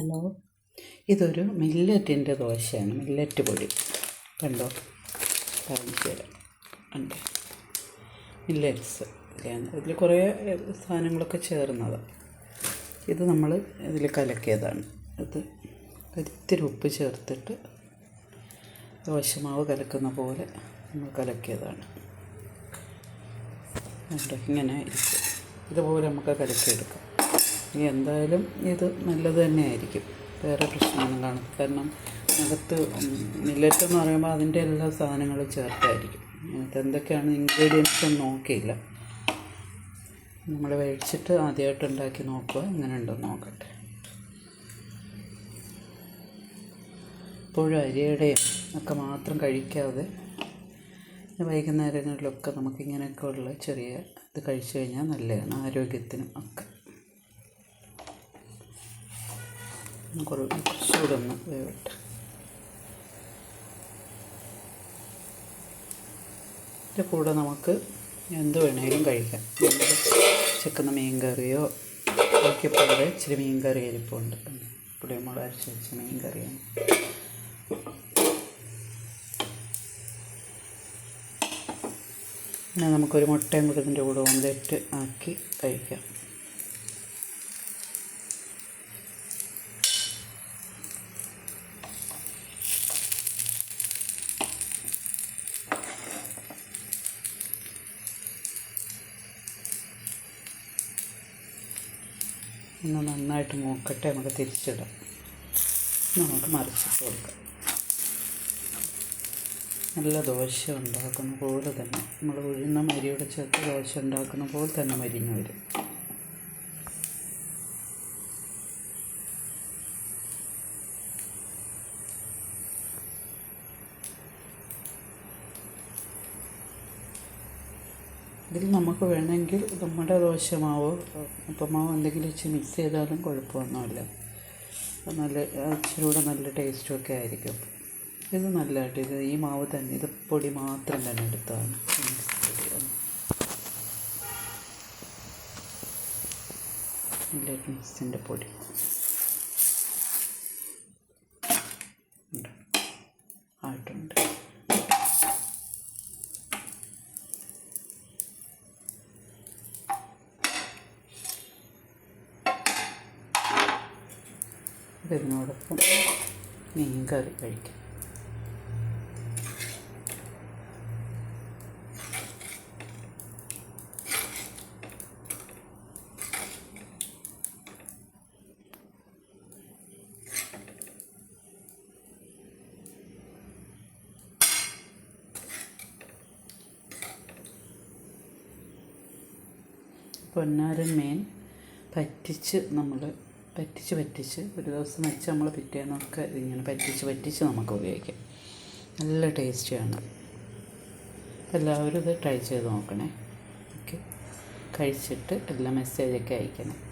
Hello. ഇതൊരു മില്ലറ്റിന്റെ ദോശയാണ് millet പൊടി. കണ്ടോ? കാണിച്ചു തരാം. ഉണ്ട് മില്ലറ്റ്സ് ഇതിൽ കുറേ സാധനങ്ങളൊക്കെ ചേർന്നതാണ് ഇത് നമ്മൾ ഇതിൽ കലക്കിയതാണ്. ഇത് ഒരിത്തിരി ഉപ്പ് ചേർത്തിട്ട് ദോശമാവ് കലക്കുന്ന പോലെ നമ്മൾ കലക്കിയതാണ്. കണ്ടോ? ഇങ്ങനെ ഇതുപോലെ നമുക്ക് കലക്കിയെടുക്കാം. എന്തായാലും ഇത് നല്ലത് തന്നെയായിരിക്കും. വേറെ പ്രശ്നമൊന്നും കാണും കാരണം അകത്ത് മില്ലറ്റ് എന്ന് പറയുമ്പോൾ അതിന്റെ എല്ലാ സാധനങ്ങളും ചേർത്തായിരിക്കും. അതിനകത്ത് എന്തൊക്കെയാണ് ഇൻഗ്രീഡിയൻസ് ഒന്നും നോക്കിയില്ല. നമ്മൾ മേടിച്ചിട്ട് ആദ്യമായിട്ട് ഉണ്ടാക്കി നോക്കുക. എങ്ങനെ ഉണ്ടെന്ന് നോക്കട്ടെ. എപ്പോഴും അരിയുടെയും ഒക്കെ മാത്രം കഴിക്കാതെ വൈകുന്നേരങ്ങളിലൊക്കെ നമുക്കിങ്ങനെയൊക്കെ ഉള്ള ചെറിയ ഇത് കഴിച്ചു കഴിഞ്ഞാൽ നല്ലതാണ്. ആരോഗ്യത്തിനും ഒക്കെ. കുറച്ചുകൂടെ ഒന്ന് വേവട്ടെ. ഇതിന്റെ കൂടെ നമുക്ക് എന്ത് വേണമെങ്കിലും കഴിക്കാം. ചെക്കുന്ന ചിക്കുന്ന മീൻ കറിയോ എനിക്കിപ്പോൾ ഇച്ചിരി മീൻ കറി ഇരിപ്പുണ്ട് പുളിമുളക് അരച്ച് വെച്ച മീൻ കറിയാണ് പിന്നെ നമുക്കൊരു മുട്ടയും കൂടെ ഇതിന്റെ കൂടെ ഓംലെറ്റ് ആക്കി കഴിക്കാം. ഒന്ന് നന്നായിട്ട് മൂക്കട്ടെ നമുക്ക് തിരിച്ചിടാം. നമുക്ക് മറിച്ചിട്ട് കൊടുക്കാം. നല്ല ദോശ ഉണ്ടാക്കുന്ന പോലെ തന്നെ. നമ്മൾ ഉഴുന്ന മരിയുടെ ചേർത്ത് ദോശ ഉണ്ടാക്കുന്ന പോലെ തന്നെ മരിഞ്ഞ് വരും. ഇതിൽ നമുക്ക് വേണമെങ്കിൽ നമ്മുടെ ദോശമാവോ ഉപ്പമാവോ എന്തെങ്കിലും വെച്ച് മിക്സ് ചെയ്താലും കുഴപ്പമൊന്നുമില്ല. നല്ല ഇച്ചിരി കൂടെ നല്ല ടേസ്റ്റും ഒക്കെ ആയിരിക്കും. ഇത് നല്ലതായിട്ട് ഇത് ഈ മാവ് തന്നെ ഇത് പൊടി മാത്രം തന്നെ എടുത്താണ്. മിക്സിന്റെ പൊടി. ഇതിനോടൊപ്പം മീൻ കറി കഴിക്കാം. പൊന്നാരൻ മീൻ പറ്റിച്ച് നമ്മൾ പറ്റിച്ച് പറ്റിച്ച് ഒരു ദിവസം വെച്ച് നമ്മൾ പിറ്റേന്നൊക്കെ ഇങ്ങനെ പറ്റിച്ച് പറ്റിച്ച് നമുക്ക് ഉപയോഗിക്കാം. നല്ല ടേസ്റ്റിയാണ്. എല്ലാവരും ഇത് ട്രൈ ചെയ്ത് നോക്കണേ. ഓക്കെ. കഴിച്ചിട്ട് എല്ലാം മെസ്സേജൊക്കെ അയക്കണം.